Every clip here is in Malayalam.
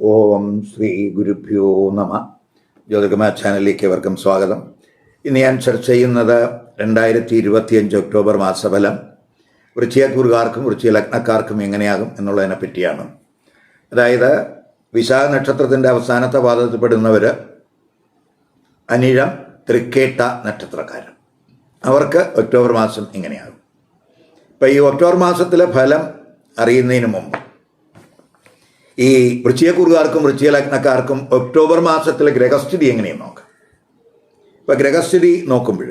ഓം ശ്രീ ഗുരുഭ്യോ നമ. ജ്യോതികമ ചാനലിലേക്ക് ഏവർക്കും സ്വാഗതം. ഇന്ന് ഞാൻ ചർച്ച ചെയ്യുന്നത് രണ്ടായിരത്തി ഇരുപത്തിയഞ്ച് ഒക്ടോബർ മാസഫലം. വൃശ്ചികക്കൂറുകാർക്കും വൃശ്ചിക ലഗ്നക്കാർക്കും എങ്ങനെയാകും എന്നുള്ളതിനെ പറ്റിയാണ്. അതായത് വിശാഖ നക്ഷത്രത്തിന്റെ അവസാനത്തെ പാദത്തിൽപ്പെടുന്നവർ അനിഴം തൃക്കേട്ട നക്ഷത്രക്കാരൻ അവർക്ക് ഒക്ടോബർ മാസം എങ്ങനെയാകും? ഇപ്പം ഈ ഒക്ടോബർ മാസത്തിലെ ഫലം അറിയുന്നതിന് മുമ്പ് ഈ വൃശ്ചികക്കുറുകാർക്കും വൃശ്ചിക ലഗ്നക്കാർക്കും ഒക്ടോബർ മാസത്തിലെ ഗ്രഹസ്ഥിതി എങ്ങനെയും നോക്കാം. ഇപ്പം ഗ്രഹസ്ഥിതി നോക്കുമ്പോൾ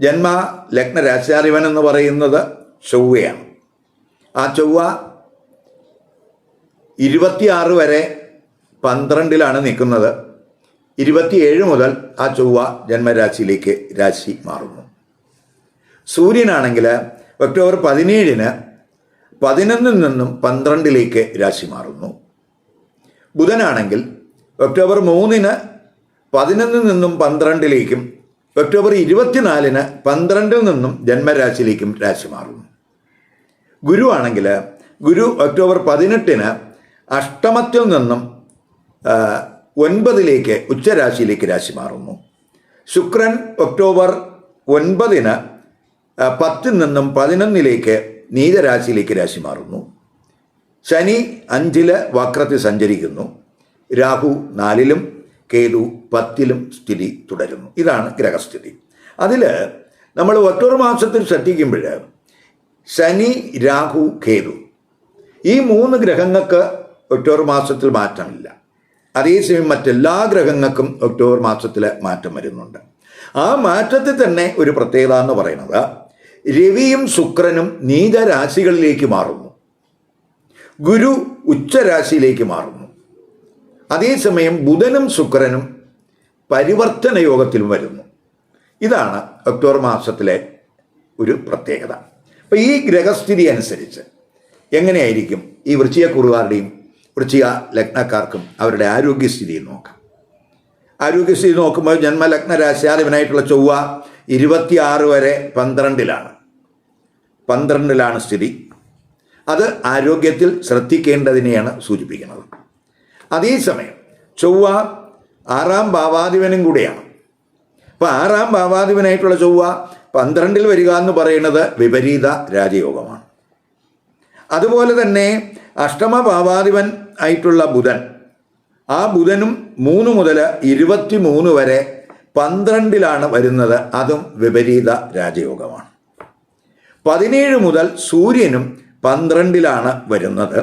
ജന്മ ലഗ്ന രാശാധിപൻ എന്ന് പറയുന്നത് ചൊവ്വയാണ്. ആ ചൊവ്വ ഇരുപത്തിയാറ് വരെ പന്ത്രണ്ടിലാണ് നിൽക്കുന്നത്. ഇരുപത്തിയേഴ് മുതൽ ആ ചൊവ്വ ജന്മരാശിയിലേക്ക് രാശി മാറുന്നു. സൂര്യനാണെങ്കിൽ ഒക്ടോബർ പതിനേഴിന് പതിനൊന്നിൽ നിന്നും പന്ത്രണ്ടിലേക്ക് രാശി മാറുന്നു. ബുധനാണെങ്കിൽ ഒക്ടോബർ മൂന്നിന് പതിനൊന്നിൽ നിന്നും പന്ത്രണ്ടിലേക്കും ഒക്ടോബർ ഇരുപത്തിനാലിന് പന്ത്രണ്ടിൽ നിന്നും ജന്മരാശിയിലേക്കും രാശി മാറുന്നു. ഗുരു ആണെങ്കിൽ ഗുരു ഒക്ടോബർ പതിനെട്ടിന് അഷ്ടമത്തിൽ നിന്നും ഒൻപതിലേക്ക് ഉച്ചരാശിയിലേക്ക് രാശി മാറുന്നു. ശുക്രൻ ഒക്ടോബർ ഒൻപതിന് പത്തിൽ നിന്നും പതിനൊന്നിലേക്ക് നീചരാശിയിലേക്ക് രാശി മാറുന്നു. ശനി അഞ്ചിൽ വക്രത്തിൽ സഞ്ചരിക്കുന്നു. രാഹു നാലിലും കേതു പത്തിലും സ്ഥിതി തുടരുന്നു. ഇതാണ് ഗ്രഹസ്ഥിതി. അതിൽ നമ്മൾ ഒക്ടോബർ മാസത്തിൽ ശ്രദ്ധിക്കുമ്പോൾ ശനി രാഹു കേതു ഈ മൂന്ന് ഗ്രഹങ്ങൾക്ക് ഒക്ടോബർ മാസത്തിൽ മാറ്റമില്ല. അതേസമയം മറ്റെല്ലാ ഗ്രഹങ്ങൾക്കും ഒക്ടോബർ മാസത്തിൽ മാറ്റം വരുന്നുണ്ട്. ആ മാറ്റത്തിൽ തന്നെ ഒരു പ്രത്യേകത എന്ന് പറയുന്നത് രവിയും ശുക്രനും നീചരാശികളിലേക്ക് മാറുന്നു. ഗുരു ഉച്ചരാശിയിലേക്ക് മാറുന്നു. അതേസമയം ബുധനും ശുക്രനും പരിവർത്തന യോഗത്തിലും വരുന്നു. ഇതാണ് ഒക്ടോബർ മാസത്തിലെ ഒരു പ്രത്യേകത. അപ്പം ഈ ഗ്രഹസ്ഥിതി അനുസരിച്ച് എങ്ങനെയായിരിക്കും ഈ വൃശ്ചികക്കുറുകാരുടെയും വൃശ്ചിക ലഗ്നക്കാർക്കും അവരുടെ ആരോഗ്യസ്ഥിതി നോക്കാം. ആരോഗ്യസ്ഥിതി നോക്കുമ്പോൾ ജന്മലഗ്ന രാശിയാധിപനായിട്ടുള്ള ചൊവ്വ ഇരുപത്തിയാറ് വരെ പന്ത്രണ്ടിലാണ്. പന്ത്രണ്ടിലാണ് സ്ഥിതി. അത് ആരോഗ്യത്തിൽ ശ്രദ്ധിക്കേണ്ടതിനെയാണ് സൂചിപ്പിക്കുന്നത്. അതേസമയം ചൊവ്വ ആറാം ഭാവാധിപനും കൂടെയാണ്. അപ്പോൾ ആറാം ഭാവാധിപനായിട്ടുള്ള ചൊവ്വ പന്ത്രണ്ടിൽ വരിക എന്ന് പറയുന്നത് വിപരീത രാജയോഗമാണ്. അതുപോലെ തന്നെ അഷ്ടമ ഭാവാധിപൻ ആയിട്ടുള്ള ബുധൻ ആ ബുധനും മൂന്ന് മുതൽ ഇരുപത്തി മൂന്ന് വരെ പന്ത്രണ്ടിലാണ് വരുന്നത്. അതും വിപരീത രാജയോഗമാണ്. പതിനേഴ് മുതൽ സൂര്യനും പന്ത്രണ്ടിലാണ് വരുന്നത്.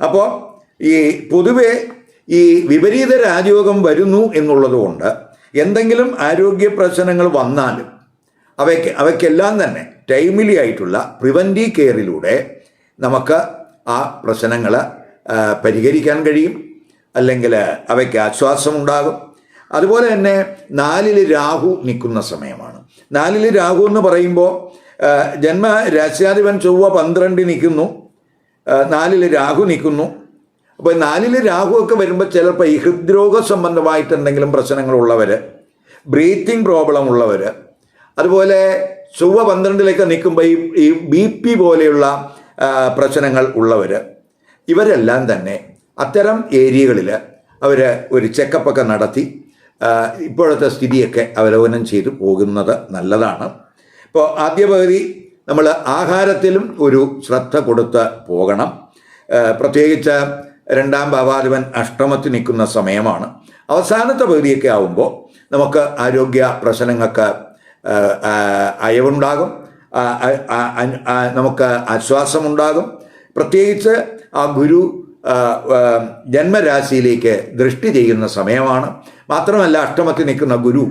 അപ്പോൾ ഈ പൊതുവെ ഈ വിപരീത രാജയോഗം വരുന്നു എന്നുള്ളതുകൊണ്ട് എന്തെങ്കിലും ആരോഗ്യ പ്രശ്നങ്ങൾ വന്നാലും അവയ്ക്ക് അവയ്ക്കെല്ലാം തന്നെ ടൈമിലി ആയിട്ടുള്ള പ്രിവന്റീവ് കെയറിലൂടെ നമുക്ക് ആ പ്രശ്നങ്ങൾ പരിഹരിക്കാൻ കഴിയും. അല്ലെങ്കിൽ അവയ്ക്ക് ആശ്വാസമുണ്ടാകും. അതുപോലെ തന്നെ നാലിൽ രാഹു നിൽക്കുന്ന സമയമാണ്. നാലിൽ രാഹു എന്ന് പറയുമ്പോൾ ജന്മ രാശ്യാധിപൻ ചൊവ്വ പന്ത്രണ്ട് നിൽക്കുന്നു. നാലിൽ രാഹു നിൽക്കുന്നു. അപ്പോൾ നാലിൽ രാഹു ഒക്കെ വരുമ്പോൾ ചിലപ്പോൾ ഈ ഹൃദ്രോഗ സംബന്ധമായിട്ട് എന്തെങ്കിലും പ്രശ്നങ്ങളുള്ളവർ ബ്രീത്തിങ് പ്രോബ്ലം ഉള്ളവർ അതുപോലെ ചൊവ്വ പന്ത്രണ്ടിലേക്ക് നിൽക്കുമ്പോൾ ഈ ഈ ബി പി പോലെയുള്ള പ്രശ്നങ്ങൾ ഉള്ളവർ ഇവരെല്ലാം തന്നെ അത്തരം ഏരിയകളിൽ അവർ ഒരു ചെക്കപ്പൊക്കെ നടത്തി ഇപ്പോഴത്തെ സ്ഥിതിയൊക്കെ അവലോകനം ചെയ്തു പോകുന്നത് നല്ലതാണ്. ഇപ്പോൾ ആദ്യ പകുതി നമ്മൾ ആഹാരത്തിലും ഒരു ശ്രദ്ധ കൊടുത്ത് പോകണം. പ്രത്യേകിച്ച് രണ്ടാം ഭാവാധിപൻ അഷ്ടമത്തിൽ നിൽക്കുന്ന സമയമാണ്. അവസാനത്തെ പകുതിയൊക്കെ ആവുമ്പോൾ നമുക്ക് ആരോഗ്യ പ്രശ്നങ്ങൾക്ക് അയവുണ്ടാകും. നമുക്ക് ആശ്വാസമുണ്ടാകും. പ്രത്യേകിച്ച് ആ ഗുരു ജന്മരാശിയിലേക്ക് ദൃഷ്ടി ചെയ്യുന്ന സമയമാണ്. മാത്രമല്ല അഷ്ടമത്തിൽ നിൽക്കുന്ന ഗുരു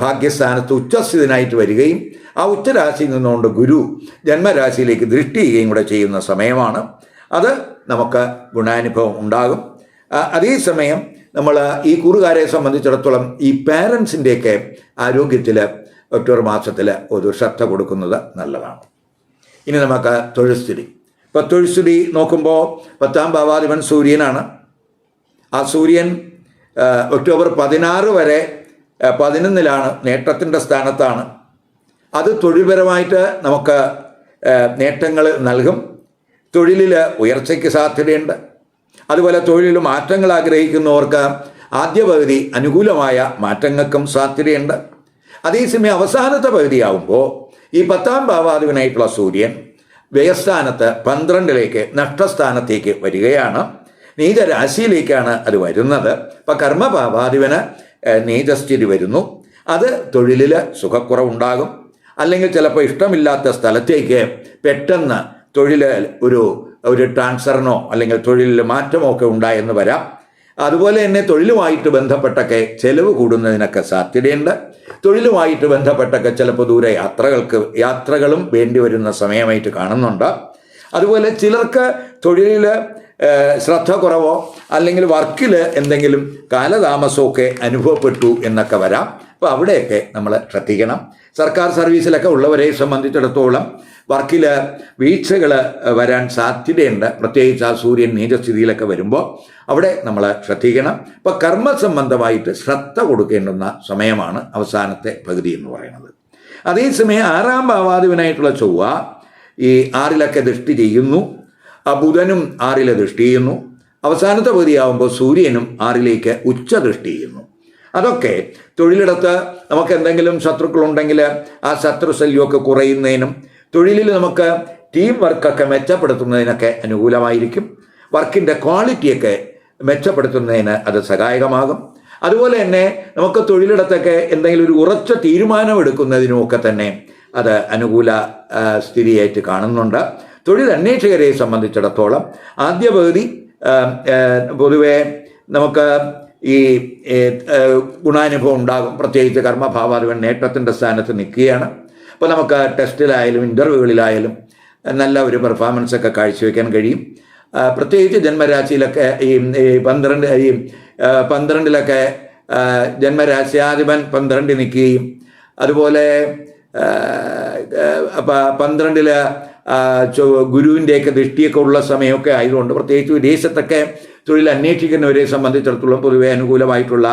ഭാഗ്യസ്ഥാനത്ത് ഉച്ചസ്ഥിതനായിട്ട് വരികയും ആ ഉച്ചരാശിയിൽ നിന്നുകൊണ്ട് ഗുരു ജന്മരാശിയിലേക്ക് ദൃഷ്ടി ചെയ്യുകയും കൂടെ ചെയ്യുന്ന സമയമാണ്. അത് നമുക്ക് ഗുണാനുഭവം ഉണ്ടാകും. അതേസമയം നമ്മൾ ഈ കൂറുകാരെ സംബന്ധിച്ചിടത്തോളം ഈ പാരൻസിന്റെയൊക്കെ ആരോഗ്യത്തിൽ ഒക്ടോബർ മാസത്തിൽ ഒരു ശ്രദ്ധ കൊടുക്കുന്നത് നല്ലതാണ്. ഇനി നമുക്ക് തൊഴിൽസ്ഥിതി ഇപ്പോൾ തൊഴിൽസ്ഥിതി നോക്കുമ്പോൾ പത്താം ഭാവാധിപൻ സൂര്യനാണ്. ആ സൂര്യൻ ഒക്ടോബർ പതിനാറ് വരെ പതിനൊന്നിലാണ് നേട്ടത്തിന്റെ സ്ഥാനത്താണ്. അത് തൊഴിൽപരമായിട്ട് നമുക്ക് നേട്ടങ്ങൾ നൽകും. തൊഴിലിൽ ഉയർച്ചയ്ക്ക് സാധ്യതയുണ്ട്. അതുപോലെ തൊഴിലിൽ മാറ്റങ്ങൾ ആഗ്രഹിക്കുന്നവർക്ക് ആദ്യ പകുതി അനുകൂലമായ മാറ്റങ്ങൾക്കും സാധ്യതയുണ്ട്. അതേസമയം അവസാനത്തെ പകുതിയാവുമ്പോൾ ഈ പത്താം ഭാവാധിപനായിട്ടുള്ള സൂര്യൻ വ്യയസ്ഥാനത്ത് പന്ത്രണ്ടിലേക്ക് നഷ്ടസ്ഥാനത്തേക്ക് വരികയാണ്. നീചരാശിയിലേക്കാണ് അത് വരുന്നത്. അപ്പം കർമ്മഭാവാധിപന് ഏഹ്, നീചസ്ഥിതി വരുന്നു. അത് തൊഴിലിൽ സുഖക്കുറവുണ്ടാകും. അല്ലെങ്കിൽ ചിലപ്പോൾ ഇഷ്ടമില്ലാത്ത സ്ഥലത്തേക്ക് പെട്ടെന്ന് തൊഴിൽ ഒരു ഒരു ട്രാൻസ്ഫറിനോ അല്ലെങ്കിൽ തൊഴിലിൽ മാറ്റമോ ഒക്കെ ഉണ്ടായെന്ന് വരാം. അതുപോലെ തന്നെ തൊഴിലുമായിട്ട് ബന്ധപ്പെട്ടൊക്കെ ചെലവ് കൂടുന്നതിനൊക്കെ സാധ്യതയുണ്ട്. തൊഴിലുമായിട്ട് ബന്ധപ്പെട്ടൊക്കെ ചിലപ്പോൾ ദൂരെ യാത്രകൾക്ക് യാത്രകളും വേണ്ടി വരുന്ന സമയമായിട്ട് കാണുന്നുണ്ട്. അതുപോലെ ചിലർക്ക് തൊഴിലിൽ ശ്രദ്ധ കുറവോ അല്ലെങ്കിൽ വർക്കിൽ എന്തെങ്കിലും കാലതാമസമൊക്കെ അനുഭവപ്പെട്ടു എന്നൊക്കെ വരാം. അപ്പോൾ അവിടെയൊക്കെ നമ്മൾ ശ്രദ്ധിക്കണം. സർക്കാർ സർവീസിലൊക്കെ ഉള്ളവരെ സംബന്ധിച്ചിടത്തോളം വർക്കിൽ വീഴ്ചകൾ വരാൻ സാധ്യതയുണ്ട്. പ്രത്യേകിച്ച് ആ സൂര്യൻ നീചസ്ഥിതിയിലൊക്കെ വരുമ്പോൾ അവിടെ നമ്മൾ ശ്രദ്ധിക്കണം. ഇപ്പം കർമ്മ സംബന്ധമായിട്ട് ശ്രദ്ധ കൊടുക്കേണ്ടുന്ന സമയമാണ് അവസാനത്തെ പകുതി എന്ന് പറയുന്നത്. അതേസമയം ആറാം ഭാവാധിപനായിട്ടുള്ള ചൊവ്വ ഈ ആറിലൊക്കെ ദൃഷ്ടി ചെയ്യുന്നു. ബുധനും ആറിലെ ദൃഷ്ടി ചെയ്യുന്നു. അവസാനത്തെ പകുതിയാവുമ്പോൾ സൂര്യനും ആറിലേക്ക് ഉച്ച ദൃഷ്ടി ചെയ്യുന്നു. അതൊക്കെ തൊഴിലിടത്ത് നമുക്ക് എന്തെങ്കിലും ശത്രുക്കളുണ്ടെങ്കിൽ ആ ശത്രു ശല്യമൊക്കെ കുറയുന്നതിനും തൊഴിലിൽ നമുക്ക് ടീം വർക്കൊക്കെ മെച്ചപ്പെടുത്തുന്നതിനൊക്കെ അനുകൂലമായിരിക്കും. വർക്കിന്റെ ക്വാളിറ്റിയൊക്കെ മെച്ചപ്പെടുത്തുന്നതിന് അത് സഹായകമാകും. അതുപോലെ തന്നെ നമുക്ക് തൊഴിലിടത്തൊക്കെ എന്തെങ്കിലും ഒരു ഉറച്ച തീരുമാനം എടുക്കുന്നതിനുമൊക്കെ തന്നെ അത് അനുകൂല സ്ഥിതിയായിട്ട് കാണുന്നുണ്ട്. തൊഴിൽ അന്വേഷകരെ സംബന്ധിച്ചിടത്തോളം ആദ്യ പകുതി പൊതുവെ നമുക്ക് ഈ ഗുണാനുഭവം ഉണ്ടാകും. പ്രത്യേകിച്ച് കർമ്മഭാവാധിപൻ നേട്ടത്തിന്റെ സ്ഥാനത്ത് നിൽക്കുകയാണ്. അപ്പോൾ നമുക്ക് ടെസ്റ്റിലായാലും ഇന്റർവ്യൂകളിലായാലും നല്ല ഒരു പെർഫോമൻസ് ഒക്കെ കാഴ്ചവെക്കാൻ കഴിയും. പ്രത്യേകിച്ച് ജന്മരാശിയിലൊക്കെ ഈ പന്ത്രണ്ട് ഈ പന്ത്രണ്ടിലൊക്കെ ജന്മരാശിയാധിപൻ പന്ത്രണ്ടിൽ നിൽക്കുകയും അതുപോലെ ആ, ഗുരുവിന്റെയൊക്കെ ദൃഷ്ടിയൊക്കെ ഉള്ള സമയമൊക്കെ ആയതുകൊണ്ട് പ്രത്യേകിച്ച് വിദേശത്തൊക്കെ തൊഴിൽ അന്വേഷിക്കുന്നവരെ സംബന്ധിച്ചിടത്തോളം പൊതുവെ അനുകൂലമായിട്ടുള്ള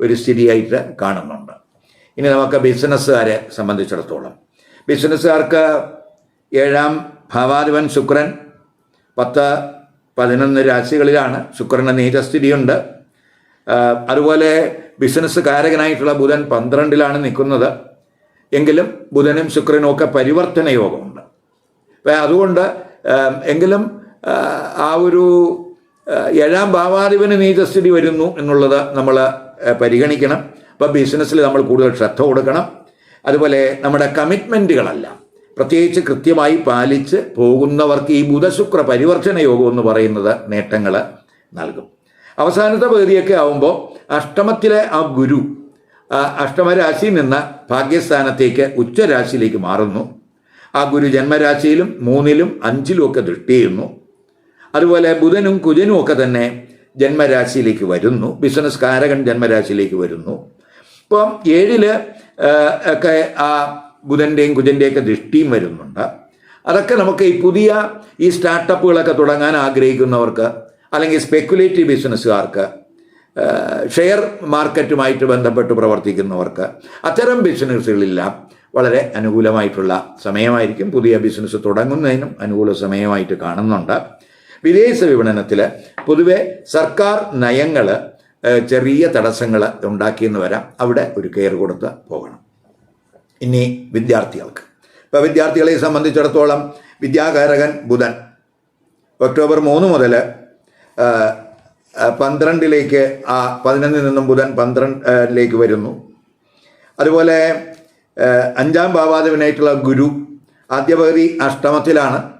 ഒരു സ്ഥിതിയായിട്ട് കാണുന്നുണ്ട്. ഇനി നമുക്ക് ബിസിനസ്സുകാരെ സംബന്ധിച്ചിടത്തോളം. ബിസിനസ്സുകാർക്ക് ഏഴാം ഭാവാധിപൻ ശുക്രൻ പത്ത് പതിനൊന്ന് രാശികളിലാണ് ശുക്രന് നീചസ്ഥിതിയുണ്ട്. അതുപോലെ ബിസിനസ് കാരകനായിട്ടുള്ള ബുധൻ പന്ത്രണ്ടിലാണ് നിൽക്കുന്നത്. എങ്കിലും ബുധനും ശുക്രനും ഒക്കെ പരിവർത്തന യോഗമുണ്ട്. അതുകൊണ്ട് എങ്കിലും ആ, ഒരു ഏഴാം ഭാവാധിപന് നീതസ്ഥിതി വരുന്നു എന്നുള്ളത് നമ്മൾ പരിഗണിക്കണം. അപ്പം ബിസിനസ്സിൽ നമ്മൾ കൂടുതൽ ശ്രദ്ധ കൊടുക്കണം. അതുപോലെ നമ്മുടെ കമ്മിറ്റ്മെന്റുകളെല്ലാം പ്രത്യേകിച്ച് കൃത്യമായി പാലിച്ച് പോകുന്നവർക്ക് ഈ ബുധശുക്ര പരിവർത്തന യോഗം എന്ന് പറയുന്നത് നേട്ടങ്ങൾ നൽകും. അവസാനത്തെ പകുതിയൊക്കെ ആവുമ്പോൾ അഷ്ടമത്തിലെ ആ ഗുരു അഷ്ടമരാശിയിൽ നിന്ന് ഭാഗ്യസ്ഥാനത്തേക്ക് ഉച്ചരാശിയിലേക്ക് മാറുന്നു. ആ ഗുരു ജന്മരാശിയിലും മൂന്നിലും അഞ്ചിലും ഒക്കെ ദൃഷ്ടി ചെയ്യുന്നു അതുപോലെ ബുധനും കുജനും ഒക്കെ തന്നെ ജന്മരാശിയിലേക്ക് വരുന്നു. ബിസിനസ് കാരകൻ ജന്മരാശിയിലേക്ക് വരുന്നു. ഇപ്പം ഏഴിൽ ഒക്കെ ആ ബുധന്റെയും കുജന്റെയൊക്കെ ദൃഷ്ടിയും വരുന്നുണ്ട്. അതൊക്കെ നമുക്ക് ഈ പുതിയ ഈ സ്റ്റാർട്ടപ്പുകളൊക്കെ തുടങ്ങാൻ ആഗ്രഹിക്കുന്നവർക്ക് അല്ലെങ്കിൽ സ്പെക്കുലേറ്റീവ് ബിസിനസ്സുകാർക്ക് ഷെയർ മാർക്കറ്റുമായിട്ട് ബന്ധപ്പെട്ട് പ്രവർത്തിക്കുന്നവർക്ക് അത്തരം ബിസിനസ്സുകളെല്ലാം വളരെ അനുകൂലമായിട്ടുള്ള സമയമായിരിക്കും. പുതിയ ബിസിനസ് തുടങ്ങുന്നതിനും അനുകൂല സമയമായിട്ട് കാണുന്നുണ്ട്. വിദേശ വിപണനത്തിൽ പൊതുവെ സർക്കാർ നയങ്ങൾ ചെറിയ തടസ്സങ്ങൾ ഉണ്ടാക്കിയെന്ന് വരാം. അവിടെ ഒരു കെയർ കൊടുത്ത് പോകണം. ഇനി വിദ്യാർത്ഥികൾക്ക്. ഇപ്പോൾ വിദ്യാർത്ഥികളെ സംബന്ധിച്ചിടത്തോളം വിദ്യാകാരകൻ ബുധൻ ഒക്ടോബർ മൂന്ന് മുതൽ പന്ത്രണ്ടിലേക്ക് ആ പതിനൊന്നിൽ നിന്നും ബുധൻ പന്ത്രണ്ടിലേക്ക് വരുന്നു. അതുപോലെ അഞ്ചാം ഭാവാദേവനായിട്ടുള്ള ഗുരു ആദ്യപകുതി അഷ്ടമത്തിലാണ്.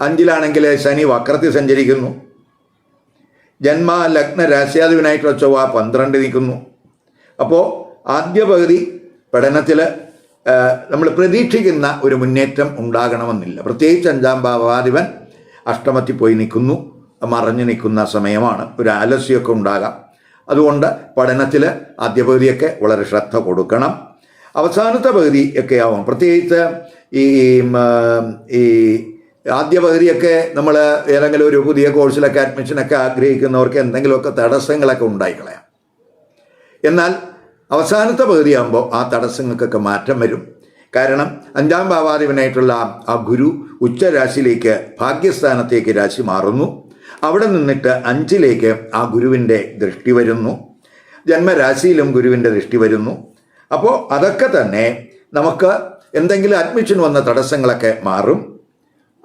അഞ്ചിലാണെങ്കിൽ ശനി വക്രത്തിൽ സഞ്ചരിക്കുന്നു. ജന്മ ലഗ്ന രാശ്യാധിപനായിട്ടുള്ള ചൊവ്വ പന്ത്രണ്ട് നിൽക്കുന്നു. അപ്പോൾ ആദ്യ പകുതി പഠനത്തിൽ നമ്മൾ പ്രതീക്ഷിക്കുന്ന ഒരു മുന്നേറ്റം ഉണ്ടാകണമെന്നില്ല. പ്രത്യേകിച്ച് അഞ്ചാം ഭാവാധിപൻ അഷ്ടമത്തിൽ പോയി നിൽക്കുന്നു. മറഞ്ഞു നിൽക്കുന്ന സമയമാണ്. ഒരു ആലസ്യമൊക്കെ ഉണ്ടാകാം. അതുകൊണ്ട് പഠനത്തിൽ ആദ്യ പകുതിയൊക്കെ വളരെ ശ്രദ്ധ കൊടുക്കണം. അവസാനത്തെ പകുതി ഒക്കെ ആവാം. പ്രത്യേകിച്ച് ഈ ഈ ആദ്യ പകുതിയൊക്കെ നമ്മൾ ഏതെങ്കിലും ഒരു പുതിയ കോഴ്സിലൊക്കെ അഡ്മിഷനൊക്കെ ആഗ്രഹിക്കുന്നവർക്ക് എന്തെങ്കിലുമൊക്കെ തടസ്സങ്ങളൊക്കെ ഉണ്ടായിക്കളയാം. എന്നാൽ അവസാനത്തെ പകുതിയാകുമ്പോൾ ആ തടസ്സങ്ങൾക്കൊക്കെ മാറ്റം വരും. കാരണം അഞ്ചാം ഭാവാധിപനായിട്ടുള്ള ആ ഗുരു ഉച്ചരാശിയിലേക്ക് ഭാഗ്യസ്ഥാനത്തേക്ക് രാശി മാറുന്നു. അവിടെ നിന്നിട്ട് അഞ്ചിലേക്ക് ആ ഗുരുവിന്റെ ദൃഷ്ടി വരുന്നു. ജന്മരാശിയിലും ഗുരുവിന്റെ ദൃഷ്ടി വരുന്നു. അപ്പോൾ അതൊക്കെ തന്നെ നമുക്ക് എന്തെങ്കിലും അഡ്മിഷൻ വന്ന തടസ്സങ്ങളൊക്കെ മാറും.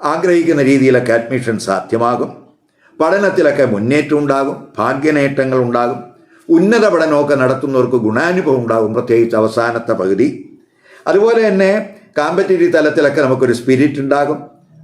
ആഗ്രഹിക്കുന്ന രീതിയിലൊക്കെ അഡ്മിഷൻ സാധ്യമാകും. പഠനത്തിലൊക്കെ മുന്നേറ്റം ഉണ്ടാകും. ഭാഗ്യനേട്ടങ്ങൾ ഉണ്ടാകും. ഉന്നത പഠനമൊക്കെ നടത്തുന്നവർക്ക് ഗുണാനുഭവം ഉണ്ടാകും പ്രത്യേകിച്ച് അവസാനത്തെ പകുതി. അതുപോലെ തന്നെ കാമ്പറ്റേറ്റീവ് തലത്തിലൊക്കെ നമുക്കൊരു സ്പിരിറ്റ് ഉണ്ടാകും.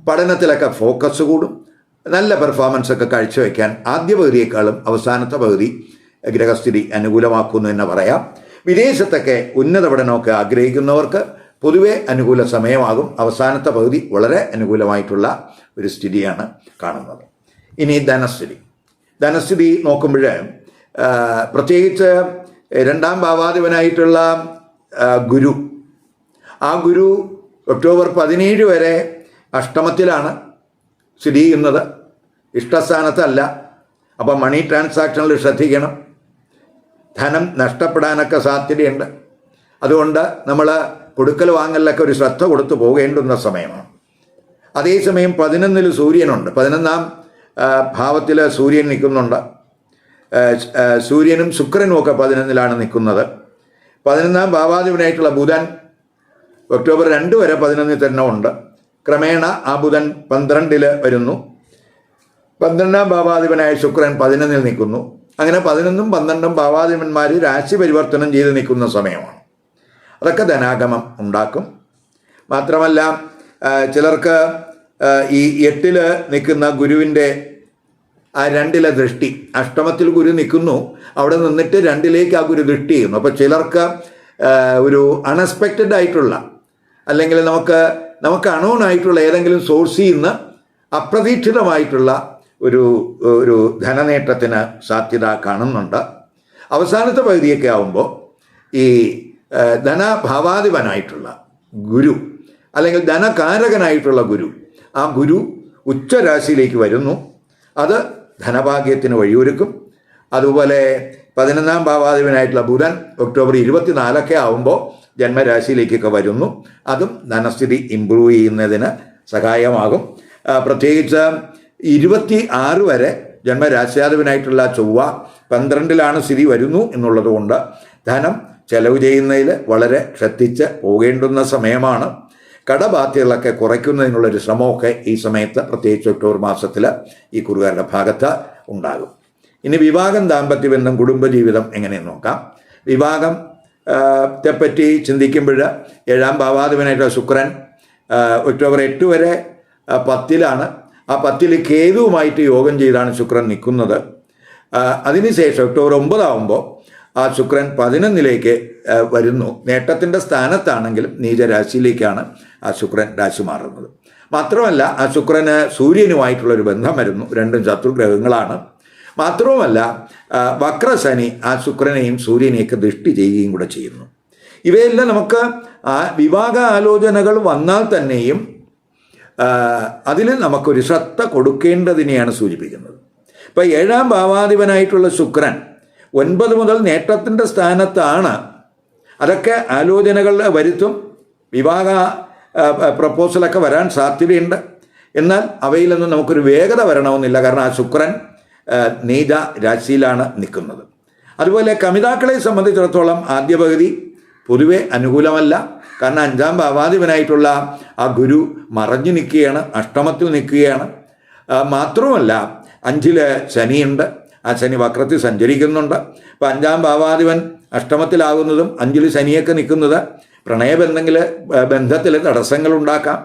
പഠനത്തിലൊക്കെ ഫോക്കസ് കൂടും. നല്ല പെർഫോമൻസ് ഒക്കെ കാഴ്ചവെക്കാൻ ആദ്യ പകുതിയേക്കാളും അവസാനത്തെ പകുതി ഗ്രഹസ്ഥിതി അനുകൂലമാക്കുന്നു എന്ന് പറയാം. വിദേശത്തൊക്കെ ഉന്നത പഠനമൊക്കെ ആഗ്രഹിക്കുന്നവർക്ക് പൊതുവെ അനുകൂല സമയമാകും. അവസാനത്തെ പകുതി വളരെ അനുകൂലമായിട്ടുള്ള ഒരു സ്ഥിതിയാണ് കാണുന്നത്. ഇനി ധനസ്ഥിതി. ധനസ്ഥിതി നോക്കുമ്പോൾ പ്രത്യേകിച്ച് രണ്ടാം ഭാവാധിപനായിട്ടുള്ള ഗുരു. ആ ഗുരു ഒക്ടോബർ പതിനേഴ് വരെ അഷ്ടമത്തിലാണ് സ്ഥിതി ചെയ്യുന്നത്. ഇഷ്ടസ്ഥാനത്തല്ല. അപ്പം മണി ട്രാൻസാക്ഷനിൽ ശ്രദ്ധിക്കണം. ധനം നഷ്ടപ്പെടാനൊക്കെ സാധ്യതയുണ്ട്. അതുകൊണ്ട് നമ്മൾ കൊടുക്കൽ വാങ്ങലിലൊക്കെ ഒരു ശ്രദ്ധ കൊടുത്തു പോകേണ്ടുന്ന സമയമാണ്. അതേസമയം പതിനൊന്നിൽ സൂര്യനുണ്ട്. പതിനൊന്നാം ഭാവത്തിൽ സൂര്യൻ നിൽക്കുന്നുണ്ട്. സൂര്യനും ശുക്രനും ഒക്കെ പതിനൊന്നിലാണ് നിൽക്കുന്നത്. പതിനൊന്നാം ഭാവാധിപനായിട്ടുള്ള ബുധൻ ഒക്ടോബർ രണ്ട് വരെ പതിനൊന്നിൽ തന്നെ ഉണ്ട്. ക്രമേണ ആ ബുധൻ പന്ത്രണ്ടിൽ വരുന്നു. പന്ത്രണ്ടാം ഭാവാധിപനായ ശുക്രൻ പതിനൊന്നിൽ നിൽക്കുന്നു. അങ്ങനെ പതിനൊന്നും പന്ത്രണ്ടും ഭാവാധിപന്മാർ രാശി പരിവർത്തനം ചെയ്ത് നിൽക്കുന്ന സമയമാണ്. അതൊക്കെ ധനാഗമം ഉണ്ടാക്കും. മാത്രമല്ല ചിലർക്ക് ഈ എട്ടിൽ നിൽക്കുന്ന ഗുരുവിന്റെ ആ രണ്ടിലെ ദൃഷ്ടി അഷ്ടമത്തിൽ ഗുരു നിൽക്കുന്നു അവിടെ നിന്നിട്ട് രണ്ടിലേക്ക് ആ ഗുരു ദൃഷ്ടി ചെയ്യുന്നു. അപ്പോൾ ചിലർക്ക് ഒരു അൺഎക്സ്പെക്റ്റഡ് ആയിട്ടുള്ള അല്ലെങ്കിൽ നമുക്ക് നമുക്ക് അണോൺ ആയിട്ടുള്ള ഏതെങ്കിലും സോഴ്സിൽ നിന്ന് അപ്രതീക്ഷിതമായിട്ടുള്ള ഒരു ഒരു ധനനേട്ടത്തിന് സാധ്യത കാണുന്നുണ്ട്. അവസാനത്തെ പകുതിയൊക്കെ ആവുമ്പോൾ ഈ ധനഭാവാധിപനായിട്ടുള്ള ഗുരു അല്ലെങ്കിൽ ധനകാരകനായിട്ടുള്ള ഗുരു ആ ഗുരു ഉച്ചരാശിയിലേക്ക് വരുന്നു. അത് ധനഭാഗ്യത്തിന് വഴിയൊരുക്കും. അതുപോലെ പതിനൊന്നാം ഭാവാധിപനായിട്ടുള്ള ബുധൻ ഒക്ടോബർ ഇരുപത്തിനാലൊക്കെ ആവുമ്പോൾ ജന്മരാശിയിലേക്കൊക്കെ വരുന്നു. അതും ധനസ്ഥിതി ഇമ്പ്രൂവ് ചെയ്യുന്നതിന് സഹായമാകും. പ്രത്യേകിച്ച് ഇരുപത്തി ആറ് വരെ ജന്മരാശ്യാധിപനായിട്ടുള്ള ചൊവ്വ പന്ത്രണ്ടിലാണ് സ്ഥിതി വരുന്നു എന്നുള്ളത് കൊണ്ട് ധനം ചെലവ് ചെയ്യുന്നതിൽ വളരെ ശ്രദ്ധിച്ച് പോകേണ്ടുന്ന സമയമാണ്. കടബാധ്യതകളൊക്കെ കുറയ്ക്കുന്നതിനുള്ളൊരു ശ്രമമൊക്കെ ഈ സമയത്ത് പ്രത്യേകിച്ച് ഒക്ടോബർ മാസത്തിൽ ഈ കുറുകാരുടെ ഭാഗത്ത് ഉണ്ടാകും. ഇനി വിവാഹം ദാമ്പത്യബന്ധം കുടുംബജീവിതം എങ്ങനെയെന്ന് നോക്കാം? വിവാഹം ത്തെപ്പറ്റി ചിന്തിക്കുമ്പോൾ ഏഴാം ഭാവാധിപനായിട്ടുള്ള ശുക്രൻ ഒക്ടോബർ എട്ട് വരെ പത്തിലാണ് ആ പത്തിൽ കേതുവുമായിട്ട് യോഗം ചെയ്താണ് ശുക്രൻ നിൽക്കുന്നത്. അതിനുശേഷം ഒക്ടോബർ ഒമ്പതാവുമ്പോൾ ആ ശുക്രൻ പതിനൊന്നിലേക്ക് വരുന്നു. നേട്ടത്തിന്റെ സ്ഥാനത്താണെങ്കിലും നീചരാശിയിലേക്കാണ് ആ ശുക്രൻ രാശി മാറുന്നത്. മാത്രമല്ല ആ ശുക്രന് സൂര്യനുമായിട്ടുള്ളൊരു ബന്ധം വരുന്നു. രണ്ടും ശത്രുഗ്രഹങ്ങളാണ്. മാത്രവുമല്ല വക്രശനി ആ ശുക്രനെയും സൂര്യനെയൊക്കെ ദൃഷ്ടി ചെയ്യുകയും കൂടെ ചെയ്യുന്നു. ഇവയെല്ലാം നമുക്ക് ആ വിവാഹ ആലോചനകൾ വന്നാൽ തന്നെയും അതിൽ നമുക്കൊരു ശ്രദ്ധ കൊടുക്കേണ്ടതിനെയാണ് സൂചിപ്പിക്കുന്നത്. ഇപ്പം ഏഴാം ഭാവാധിപനായിട്ടുള്ള ശുക്രൻ ഒൻപത് മുതൽ നേട്ടത്തിന്റെ സ്ഥാനത്താണ്. അതൊക്കെ ആലോചനകൾ വരുത്തും വിവാഹ പ്രപ്പോസലൊക്കെ വരാൻ സാധ്യതയുണ്ട്. എന്നാൽ അവയിലൊന്നും നമുക്കൊരു വേഗത വരണമെന്നില്ല. കാരണം ആ ശുക്രൻ നീത രാശിയിലാണ് നിൽക്കുന്നത്. അതുപോലെ കമിതാക്കളെ സംബന്ധിച്ചിടത്തോളം ആദ്യ പകുതി പൊതുവെ അനുകൂലമല്ല. കാരണം അഞ്ചാം ഭാവാധിപനായിട്ടുള്ള ആ ഗുരു മറഞ്ഞു നിൽക്കുകയാണ് അഷ്ടമത്തിൽ നിൽക്കുകയാണ്. മാത്രവുമല്ല അഞ്ചിൽ ശനിയുണ്ട്. ആ ശനി വക്രത്തിൽ സഞ്ചരിക്കുന്നുണ്ട്. അപ്പം അഞ്ചാം ഭാവാധിപൻ അഷ്ടമത്തിലാകുന്നതും അഞ്ചിൽ ശനിയൊക്കെ നിൽക്കുന്നത് പ്രണയബന്ധങ്ങൾ ബന്ധത്തിൽ തടസ്സങ്ങൾ ഉണ്ടാക്കാം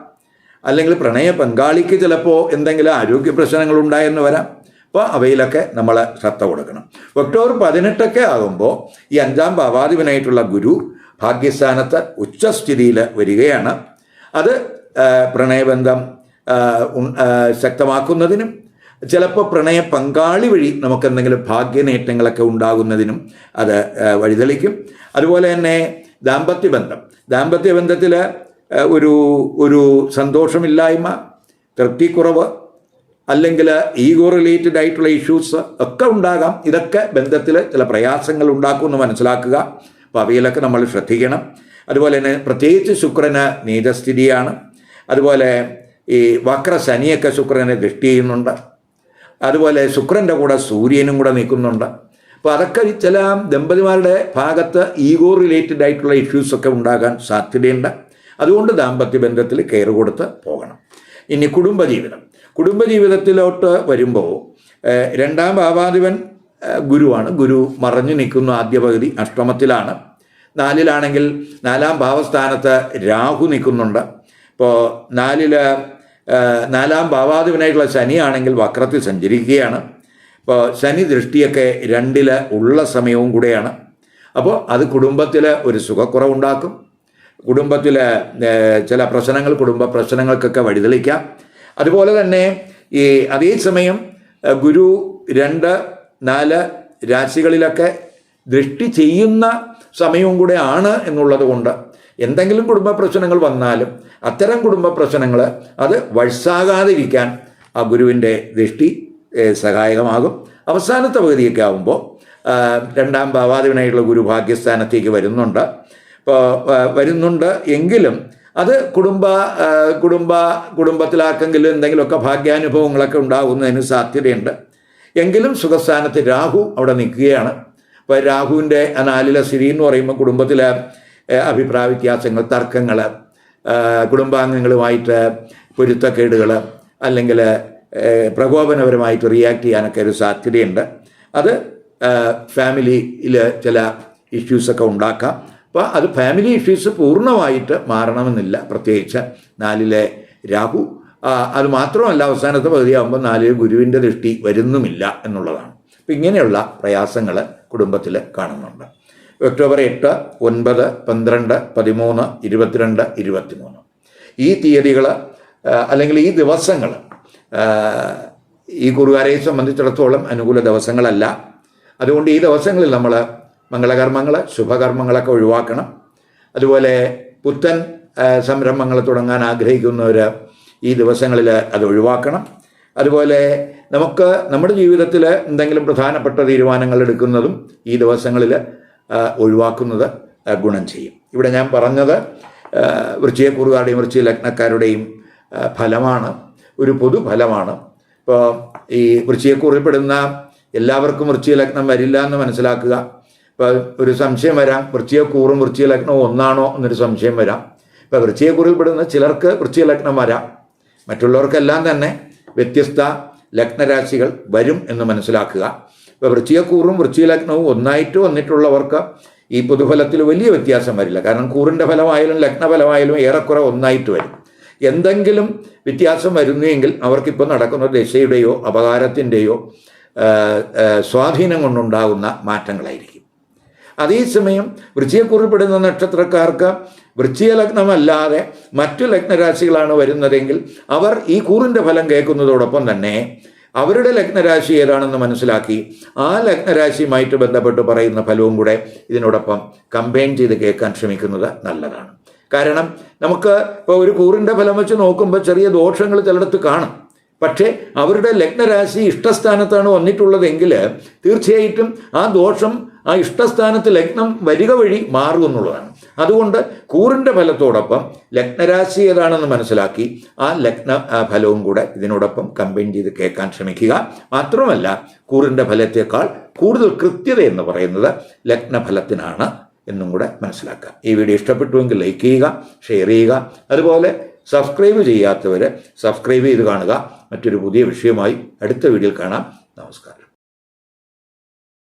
അല്ലെങ്കിൽ പ്രണയ പങ്കാളിക്ക് ചിലപ്പോൾ എന്തെങ്കിലും ആരോഗ്യ പ്രശ്നങ്ങൾ ഉണ്ടായെന്ന് വരാം. അപ്പോൾ അവയിലൊക്കെ നമ്മൾ ശ്രദ്ധ കൊടുക്കണം. ഒക്ടോബർ പതിനെട്ടൊക്കെ ആകുമ്പോൾ ഈ അഞ്ചാം ഭാവാധിപനായിട്ടുള്ള ഗുരു ഭാഗ്യസ്ഥാനത്ത് ഉച്ചസ്ഥിതിയിൽ വരികയാണ്. അത് പ്രണയബന്ധം ശക്തമാക്കുന്നതിനും ചിലപ്പോൾ പ്രണയ പങ്കാളി വഴി നമുക്ക് എന്തെങ്കിലും ഭാഗ്യനേട്ടങ്ങളൊക്കെ ഉണ്ടാകുന്നതിനും അത് വഴിതെളിക്കും. അതുപോലെ തന്നെ ദാമ്പത്യബന്ധം. ദാമ്പത്യബന്ധത്തിൽ ഒരു ഒരു സന്തോഷമില്ലായ്മ തൃപ്തിക്കുറവ് അല്ലെങ്കിൽ ഈഗോ റിലേറ്റഡ് ആയിട്ടുള്ള ഇഷ്യൂസ് ഒക്കെ ഉണ്ടാകാം. ഇതൊക്കെ ബന്ധത്തിൽ ചില പ്രയാസങ്ങൾ ഉണ്ടാക്കുമെന്ന് മനസ്സിലാക്കുക. അപ്പോൾ അവയിലൊക്കെ നമ്മൾ ശ്രദ്ധിക്കണം. അതുപോലെ തന്നെ പ്രത്യേകിച്ച് ശുക്രന് നീതസ്ഥിതിയാണ് അതുപോലെ ഈ വക്ര ശനിയൊക്കെ ശുക്രനെ ദൃഷ്ടി ചെയ്യുന്നുണ്ട്. അതുപോലെ ശുക്രന്റെ കൂടെ സൂര്യനും കൂടെ നിൽക്കുന്നുണ്ട്. അപ്പോൾ അതൊക്കെ ചില ദമ്പതിമാരുടെ ഭാഗത്ത് ഈഗോ റിലേറ്റഡ് ആയിട്ടുള്ള ഇഷ്യൂസൊക്കെ ഉണ്ടാകാൻ സാധ്യതയുണ്ട്. അതുകൊണ്ട് ദാമ്പത്യ ബന്ധത്തിൽ കെയർ കൊടുത്ത് പോകണം. ഇനി കുടുംബജീവിതം. കുടുംബജീവിതത്തിലോട്ട് വരുമ്പോൾ രണ്ടാം ഭാവാധിപൻ ഗുരുവാണ്. ഗുരു മറഞ്ഞു നിൽക്കുന്ന ആദ്യ പകുതി അഷ്ടമത്തിലാണ്. നാലിലാണെങ്കിൽ നാലാം ഭാവസ്ഥാനത്ത് രാഹു നിൽക്കുന്നുണ്ട്. ഇപ്പോൾ നാലിൽ നാലാം ഭാവാധിപനായിട്ടുള്ള ശനിയാണെങ്കിൽ വക്രത്തിൽ സഞ്ചരിക്കുകയാണ്. ഇപ്പോൾ ശനി ദൃഷ്ടിയൊക്കെ രണ്ടിൽ ഉള്ള സമയവും കൂടെയാണ്. അപ്പോൾ അത് കുടുംബത്തിൽ ഒരു സുഖക്കുറവുണ്ടാക്കും. കുടുംബത്തിൽ ചില പ്രശ്നങ്ങൾ കുടുംബ പ്രശ്നങ്ങൾക്കൊക്കെ വഴിതെളിക്കാം. അതുപോലെ തന്നെ ഈ അതേസമയം ഏഹ്, ഗുരു രണ്ട് നാല് രാശികളിലൊക്കെ ദൃഷ്ടി ചെയ്യുന്ന സമയവും കൂടെ ആണ് എന്നുള്ളത് കൊണ്ട് എന്തെങ്കിലും കുടുംബ പ്രശ്നങ്ങൾ വന്നാലും അത്തരം കുടുംബ പ്രശ്നങ്ങൾ അത് വഴ്സാകാതിരിക്കാൻ ആ ഗുരുവിന്റെ ദൃഷ്ടി സഹായകമാകും. അവസാനത്തെ പകുതിയൊക്കെ ആകുമ്പോൾ രണ്ടാം ഭാവാധിപനായിട്ടുള്ള ഗുരു ഭാഗ്യസ്ഥാനത്തേക്ക് വരുന്നുണ്ട്. ഇപ്പോൾ വരുന്നുണ്ട് എങ്കിലും അത് കുടുംബ കുടുംബ കുടുംബത്തിലാർക്കെങ്കിലും എന്തെങ്കിലുമൊക്കെ ഭാഗ്യാനുഭവങ്ങളൊക്കെ ഉണ്ടാകുന്നതിന് സാധ്യതയുണ്ട്. എങ്കിലും സുഖസ്ഥാനത്ത് രാഹു അവിടെ നിൽക്കുകയാണ്. അപ്പോൾ രാഹുവിന്റെ നാലിലെ സ്ഥിതി എന്ന് പറയുമ്പോൾ കുടുംബത്തിലെ അഭിപ്രായ വ്യത്യാസങ്ങൾ തർക്കങ്ങൾ കുടുംബാംഗങ്ങളുമായിട്ട് പൊരുത്തക്കേടുകൾ അല്ലെങ്കിൽ പ്രകോപനപരമായിട്ട് റിയാക്ട് ചെയ്യാനൊക്കെ ഒരു സാധ്യതയുണ്ട്. അത് ഫാമിലിയിൽ ചില ഇഷ്യൂസൊക്കെ ഉണ്ടാക്കാം. അപ്പോൾ അത് ഫാമിലി ഇഷ്യൂസ് പൂർണമായിട്ട് മാറണമെന്നില്ല. പ്രത്യേകിച്ച് നാലിലെ രാഹു അത് മാത്രമല്ല അവസാനത്തെ പകുതിയാകുമ്പോൾ നാല് ഗുരുവിന്റെ ദൃഷ്ടി വരുന്നുമില്ല എന്നുള്ളതാണ്. അപ്പം ഇങ്ങനെയുള്ള പ്രയാസങ്ങൾ കുടുംബത്തിൽ കാണുന്നുണ്ട്. ഒക്ടോബർ എട്ട് ഒൻപത് പന്ത്രണ്ട് പതിമൂന്ന് ഇരുപത്തിരണ്ട് ഇരുപത്തിമൂന്ന്. ഈ തീയതികൾ അല്ലെങ്കിൽ ഈ ദിവസങ്ങൾ ഈ കുറുകാരയെ സംബന്ധിച്ചിടത്തോളം അനുകൂല ദിവസങ്ങളല്ല. അതുകൊണ്ട് ഈ ദിവസങ്ങളിൽ നമ്മൾ മംഗളകർമ്മങ്ങൾ ശുഭകർമ്മങ്ങളൊക്കെ ഒഴിവാക്കണം. അതുപോലെ പുത്തൻ സംരംഭങ്ങൾ തുടങ്ങാൻ ആഗ്രഹിക്കുന്നവർ ഈ ദിവസങ്ങളിൽ അത് ഒഴിവാക്കണം. അതുപോലെ നമുക്ക് നമ്മുടെ ജീവിതത്തിൽ എന്തെങ്കിലും പ്രധാനപ്പെട്ട തീരുമാനങ്ങൾ എടുക്കുന്നതും ഈ ദിവസങ്ങളിൽ ഒഴിവാക്കുന്നത് ഗുണം ചെയ്യും. ഇവിടെ ഞാൻ പറഞ്ഞത് ആ, വൃശ്ചികക്കുറുകാരുടെയും വൃശ്ചിക ലഗ്നക്കാരുടെയും ഫലമാണ് ഒരു പൊതുഫലമാണ് ഇപ്പോൾ ഈ വൃശ്ചികക്കുറിൽപ്പെടുന്ന എല്ലാവർക്കും വൃശ്ചിക ലഗ്നം വരില്ല എന്ന് മനസ്സിലാക്കുക. ഇപ്പോൾ ഒരു സംശയം വരാം വൃശ്ചിയക്കൂറും വൃശ്ചിക ലഗ്നവും ഒന്നാണോ എന്നൊരു സംശയം വരാം. ഇപ്പോൾ വൃശ്ചികക്കുറിൽപ്പെടുന്ന ചിലർക്ക് വൃശ്ചിക ലഗ്നം വരാം. മറ്റുള്ളവർക്കെല്ലാം തന്നെ വ്യത്യസ്ത ലഗ്നരാശികൾ വരും എന്ന് മനസ്സിലാക്കുക. ഇപ്പോൾ വൃശ്ചികക്കൂറും വൃശ്ചികലഗ്നവും ഒന്നായിട്ട് വന്നിട്ടുള്ളവർക്ക് ഈ പൊതുഫലത്തിൽ വലിയ വ്യത്യാസം വരില്ല. കാരണം കൂറിന്റെ ഫലമായാലും ലഗ്നഫലമായാലും ഏറെക്കുറെ ഒന്നായിട്ട് വരും. എന്തെങ്കിലും വ്യത്യാസം വരുന്നുവെങ്കിൽ അവർക്കിപ്പോൾ നടക്കുന്ന ദശയുടെയോ അപകാരത്തിന്റെയോ സ്വാധീനം കൊണ്ടുണ്ടാകുന്ന മാറ്റങ്ങളായിരിക്കും. അതേസമയം വൃശ്ചികക്കുറിപ്പെടുന്ന നക്ഷത്രക്കാർക്ക് വൃശ്ചിക ലഗ്നമല്ലാതെ മറ്റു ലഗ്നരാശികളാണ് വരുന്നതെങ്കിൽ അവർ ഈ കൂറിന്റെ ഫലം കേൾക്കുന്നതോടൊപ്പം തന്നെ അവരുടെ ലഗ്നരാശി ഏതാണെന്ന് മനസ്സിലാക്കി ആ ലഗ്നരാശിയുമായിട്ട് ബന്ധപ്പെട്ട് പറയുന്ന ഫലവും കൂടെ ഇതിനോടൊപ്പം കമ്പൈൻ ചെയ്ത് കേൾക്കാൻ ശ്രമിക്കുന്നത് നല്ലതാണ്. കാരണം നമുക്ക് ഇപ്പോൾ ഒരു കൂറിന്റെ ഫലം വെച്ച് നോക്കുമ്പോൾ ചെറിയ ദോഷങ്ങൾ ചിലയിടത്ത് കാണും. പക്ഷേ അവരുടെ ലഗ്നരാശി ഇഷ്ടസ്ഥാനത്താണ് വന്നിട്ടുള്ളതെങ്കിൽ തീർച്ചയായിട്ടും ആ ദോഷം ആ ഇഷ്ടസ്ഥാനത്ത് ലഗ്നം വരിക വഴി മാറും എന്നുള്ളതാണ്. അതുകൊണ്ട് കൂറിന്റെ ഫലത്തോടൊപ്പം ലഗ്നരാശി ഏതാണെന്ന് മനസ്സിലാക്കി ആ ലഗ്ന ഫലവും കൂടെ ഇതിനോടൊപ്പം കമ്പൈൻ ചെയ്ത് കേൾക്കാൻ ശ്രമിക്കുക. മാത്രമല്ല കൂറിന്റെ ഫലത്തേക്കാൾ കൂടുതൽ കൃത്യത എന്ന് പറയുന്നത് ലഗ്നഫലത്തിനാണ് എന്നും കൂടെ മനസ്സിലാക്കുക. ഈ വീഡിയോ ഇഷ്ടപ്പെട്ടുവെങ്കിൽ ലൈക്ക് ചെയ്യുക ഷെയർ ചെയ്യുക. അതുപോലെ സബ്സ്ക്രൈബ് ചെയ്യാത്തവർ സബ്സ്ക്രൈബ് ചെയ്ത് കാണുക. മറ്റൊരു പുതിയ വിഷയമായി അടുത്ത വീഡിയോയിൽ കാണാം. നമസ്കാരം.